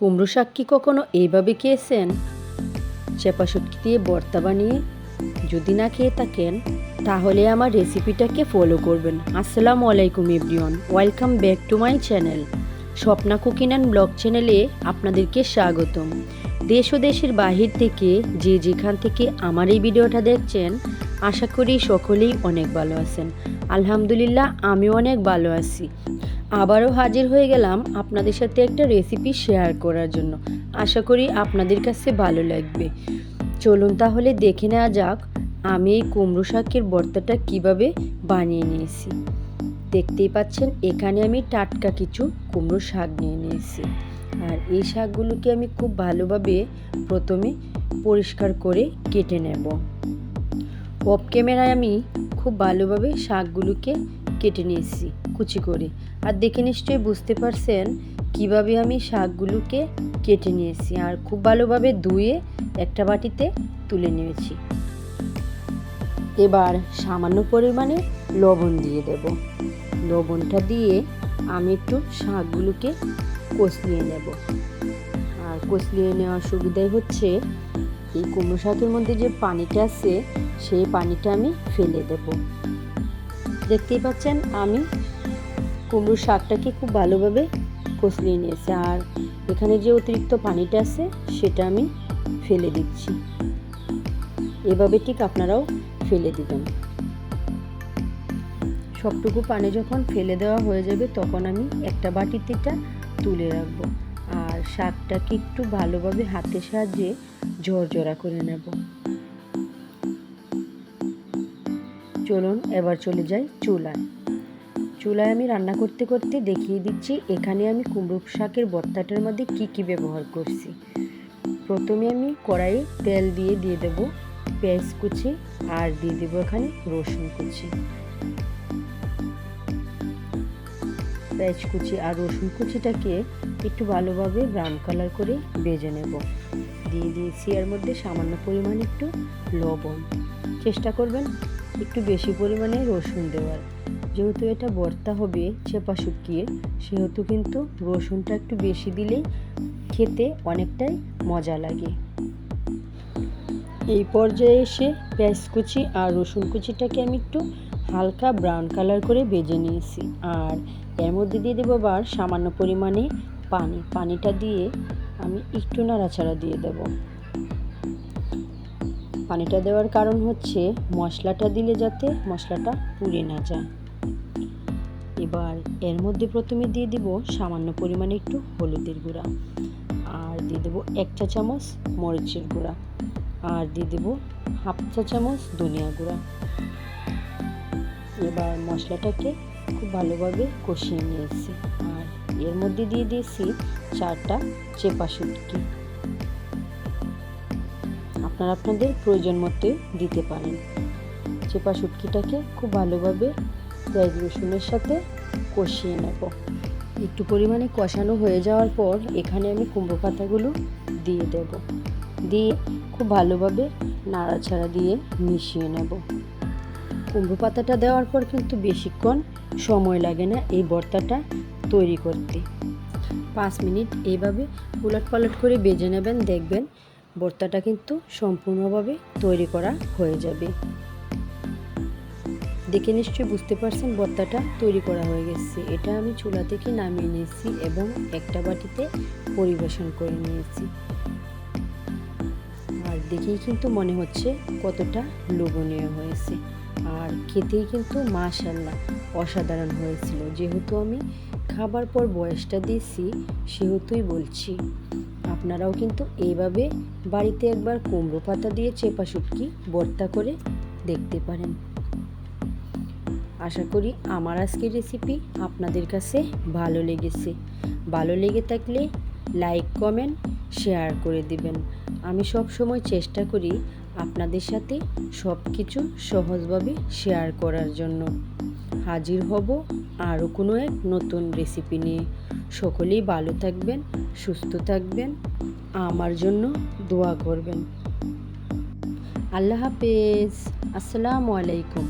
কুমড়ো শাক কি কখনো এইভাবে খেয়েছেন? চেপা শুটকি দিয়ে ভর্তা বানিয়ে যদি না খেয়ে থাকেন, তাহলে আমার রেসিপিটাকে ফলো করবেন। আসসালামু আলাইকুম everyone. Welcome back to my channel. Swapna cooking and blog চ্যানেলে আপনাদেরকে স্বাগতম। দেশ ও দেশের বাহির থেকে যে যেখান থেকে আমার এই ভিডিওটা দেখছেন, আশা করি সকলেই অনেক ভালো আছেন। আলহামদুলিল্লাহ, আমিও অনেক ভালো আছি। আবারও হাজির হয়ে গেলাম আপনাদের সাথে একটা রেসিপি শেয়ার করার জন্য। আশা করি আপনাদের কাছে ভালো লাগবে। চলুন তাহলে দেখে নেওয়া যাক আমি এই কুমড়ো শাকের ভর্তাটা কীভাবে বানিয়ে নিয়েছি। দেখতেই পাচ্ছেন, এখানে আমি টাটকা কিছু কুমড়ো শাক নিয়ে নিয়েছি। আর এই শাকগুলোকে আমি খুব ভালোভাবে প্রথমে পরিষ্কার করে কেটে নেব। অফ ক্যামেরায় আমি খুব ভালোভাবে শাকগুলোকে কেটে নিয়েছি, কুচি করে। আর দেখে নিশ্চয়ই বুঝতে পারছেন কীভাবে আমি শাকগুলোকে কেটে নিয়েছি আর খুব ভালোভাবে ধুয়ে একটা বাটিতে তুলে নিয়েছি। এবার সামান্য পরিমাণে লবণ দিয়ে দেব। লবণটা দিয়ে আমি একটু শাকগুলোকে কষলিয়ে নেব। আর কষলিয়ে নেওয়ার সুবিধাই হচ্ছে এই কুমড়ো শাকের মধ্যে যে পানিটা আছে, সেই পানিটা আমি ফেলে দেব। দেখতেই পাচ্ছেন, আমি কুমড়ো শাকটাকে খুব ভালোভাবে কষলিয়ে নিয়েছি। আর এখানে যে অতিরিক্ত পানিটা আছে, সেটা আমি ফেলে দিচ্ছি। এভাবে ঠিক আপনারাও ফেলে দিবেন। সবটুকু পানি যখন ফেলে দেওয়া হয়ে যাবে, তখন আমি একটা বাটিতে এটা তুলে রাখব। আর শাকটাকে একটু ভালোভাবে হাতের সাহায্যে ঝরঝরা করে নেব। চলুন এবার চলে যাই চুলায়। চুলায় আমি রান্না করতে করতে দেখিয়ে দিচ্ছি এখানে আমি কুমড়ো শাকের ভর্তাটার মধ্যে কি কি ব্যবহার করছি। প্রথমে আমি কড়াইয়ে তেল দিয়ে দিয়ে দেব পেঁয়াজ কুচি আর দিয়ে দেবো এখানে রসুন কুচি। পেঁয়াজ কুচি আর রসুন কুচিটাকে একটু ভালোভাবে ব্রাউন কালার করে ভেজে নেব। দিয়ে দিয়েছি এর মধ্যে সামান্য পরিমাণ একটু লবণ। চেষ্টা করবেন একটু বেশি পরিমাণে রসুন দেওয়ার। যেহেতু এটা ভর্তা হবে চেপা শুকিয়ে, সেহেতু কিন্তু রসুনটা একটু বেশি দিলেই খেতে অনেকটাই মজা লাগে। এই পর্যায়ে এসে পেঁয়াজ কুচি আর রসুন কুচিটাকে আমি একটু হালকা ব্রাউন কালার করে ভেজে নিয়েছি। আর এর মধ্যে দিয়ে দেবো আবার সামান্য পরিমাণে পানি। পানিটা দিয়ে আমি একটু নাড়াচাড়া দিয়ে দেব। পানিটা দেওয়ার কারণ হচ্ছে মশলাটা দিলে যাতে মশলাটা পুড়ে না যায়। এবার এর মধ্যে প্রথমে দিয়ে দিব সামান্য পরিমাণে একটু হলুদের গুঁড়া। আর দিয়ে দেবো এক চা চামচ মরিচের গুঁড়া। আর দিয়ে দেবো হাফ চা চামচ ধনিয়া গুঁড়া। এবার মশলাটাকে খুব ভালোভাবে কষিয়ে নিয়েছি। আর এর মধ্যে দিয়ে দিয়েছি চারটা চেপা শুটকি আপনারা আপনাদের প্রয়োজন মতো দিতে পারেন। চেপা শুটকিটাকে খুব ভালোভাবে পেঁয়াজ রসুনের সাথে কষিয়ে নেব। একটু পরিমাণে কষানো হয়ে যাওয়ার পর এখানে আমি কুমড়ো পাতাগুলো দিয়ে দেব। দিয়ে খুব ভালোভাবে নাড়াচাড়া দিয়ে মিশিয়ে নেব। কুমড়ো পাতাটা দেওয়ার পর কিন্তু বেশিক্ষণ সময় লাগে না এই ভর্তাটা তৈরি করতে। পাঁচ মিনিট এইভাবে উলট পালট করে বেজে নেবেন, দেখবেন ভর্তাটা কিন্তু সম্পূর্ণভাবে তৈরি করা হয়ে যাবে। দেখে নিশ্চয়ই বুঝতে পারছেন ভর্তাটা তৈরি করা হয়ে গেছে। এটা আমি চুলা থেকে নামিয়ে নিয়েছি এবং একটা বাটিতে পরিবেশন করে নিয়েছি। আর দেখেই কিন্তু মনে হচ্ছে কতটা লোভনীয় হয়েছে। আর খেতেই কিন্তু মাশাল্লাহ অসাধারণ হয়েছিল। যেহেতু আমি খাবার পর বয়সটা দিয়েছি, সেহেতুই বলছি। আপনারাও কিন্তু এইভাবে বাড়িতে একবার কুমড়ো পাতা দিয়ে চেপা শুটকি ভর্তা করে দেখতে পারেন। আশা করি আমার আজকের রেসিপি আপনাদের কাছে ভালো লেগেছে। ভালো লেগে থাকলে লাইক কমেন্ট শেয়ার করে দিবেন। আমি সব সময় চেষ্টা করি আপনাদের সাথে সব কিছু সহজভাবে শেয়ার করার জন্য। হাজির হব। আরও কোনো এক নতুন রেসিপি নিয়ে। সকলেই ভালো থাকবেন, সুস্থ থাকবেন। আমার জন্য দোয়া করবেন। আল্লাহ হাফেজ। আসসালামু আলাইকুম।